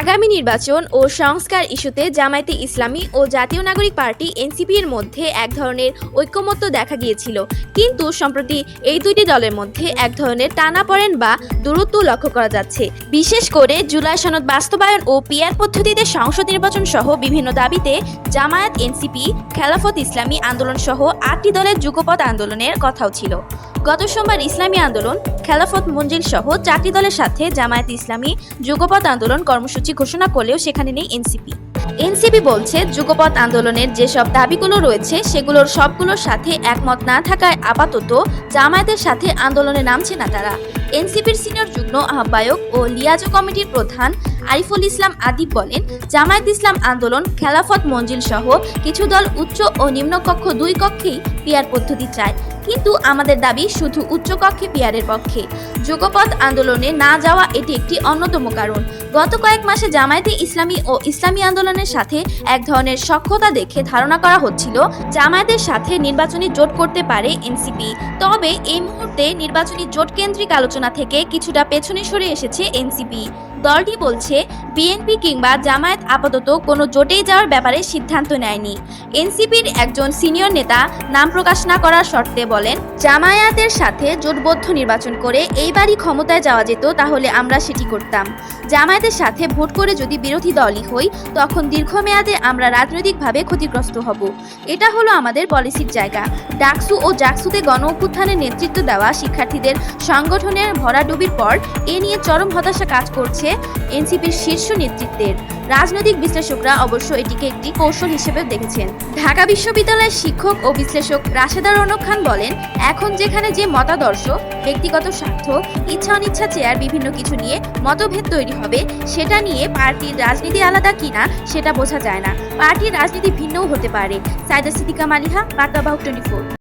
আগামী নির্বাচন ও সংস্কার ইস্যুতে জামায়াতে ইসলামী ও জাতীয় নাগরিক পার্টি এনসিপি এর মধ্যে এক ধরনের ঐক্যমত্য দেখা গিয়েছিল। কিন্তু সম্প্রতি এই দুইটি দলের মধ্যে এক ধরনের টানাপড়েন বা দূরত্ব লক্ষ্য করা যাচ্ছে। বিশেষ করে জুলাই সনদ বাস্তবায়ন ও পিয়ার পদ্ধতিতে সংসদ নির্বাচন সহ বিভিন্ন দাবিতে জামায়াত, এনসিপি, খেলাফত ইসলামী আন্দোলন সহ আটটি দলের যুগপৎ আন্দোলনের কথাও ছিল। গত সোমবার ইসলামী আন্দোলন, খেলাফত মঞ্জিল সহ চারটি দলের সাথে জামায়াত ইসলামী যুগপৎ আন্দোলন কর্মসূচি ঘোষণা করলেও সেখানে নেই এনসিপি। এনসিপি বলছে, যুগপৎ আন্দোলনের যেসব দাবিগুলো রয়েছে, সেগুলোর সবগুলোর সাথে একমত না থাকায় আপাতত জামায়াতের সাথে আন্দোলনে নামছে না তারা। এনসিপির সিনিয়র যুগ্ম আহ্বায়ক ও লিয়াজো কমিটির প্রধান আরিফুল ইসলাম আদিব বলেন, জামায়াত ইসলাম আন্দোলন, খেলাফত মঞ্জিল সহ কিছু দল উচ্চ ও নিম্নকক্ষ দুই কক্ষেই পিয়ার পদ্ধতি চায়। কিন্তু আমাদের দাবি শুধু উচ্চকক্ষে পিয়ারের পক্ষে। যুগপৎ আন্দোলনে না যাওয়া এটি একটি অন্যতম কারণ। গত কয়েক মাসে জামায়াতে ইসলামী ও ইসলামী আন্দোলনের সাথে এক ধরনের সক্ষতা দেখে ধারণা করা হচ্ছিল, জামায়াতের সাথে নির্বাচনী জোট করতে পারে এনসিপি। তবে এই মুহূর্তে নির্বাচনী জোট কেন্দ্রিক আলোচনা থেকে কিছুটা পেছনে সরে এসেছে এনসিপি। দলটি বলছে, বিএনপি কিংবা জামায়াত আপাতত কোনো জোটেই যাওয়ার ব্যাপারে সিদ্ধান্ত নেয়নি। এনসিপির একজন সিনিয়র নেতা নাম প্রকাশ না করার শর্তে বলেন, জামায়াতের সাথে জোটবদ্ধ নির্বাচন করে এইবারই ক্ষমতায় যাওয়া যেত, তাহলে আমরা সেটি করতাম। জামায়াতের সাথে ভোট করে যদি বিরোধী দলই হই, তখন দীর্ঘমেয়াদে আমরা রাজনৈতিকভাবে ক্ষতিগ্রস্ত হব। এটা হলো আমাদের পলিসির জায়গা। ডাকসু ও জাকসুতে গণ অভ্যুত্থানের নেতৃত্ব দেওয়া শিক্ষার্থীদের সংগঠনের ভরাডুবির পর এ নিয়ে চরম হতাশা কাজ করছে এনসিপির শীর্ষ নেতৃত্বের। রাজনৈতিক বিশ্লেষকরা অবশ্য এটিকে একটি কৌশল হিসেবে দেখেছেন। ঢাকা বিশ্ববিদ্যালয়ের শিক্ষক ও বিশ্লেষক রাশেদা রনক খান বলেন এখন যেখানে যে মতাদর্শ, ব্যক্তিগত স্বার্থ, ইচ্ছা অনিচ্ছা চেয়ার বিভিন্ন কিছু নিয়ে মতভেদ তৈরি হবে, সেটা নিয়ে পার্টির রাজনীতি আলাদা কিনা সেটা বোঝা যায় না। পার্টির রাজনীতি ভিন্নও হতে পারে। সাইদা সিদ্দিকা মালিহা, বার্তাবাহক টোয়েন্টি ফোর।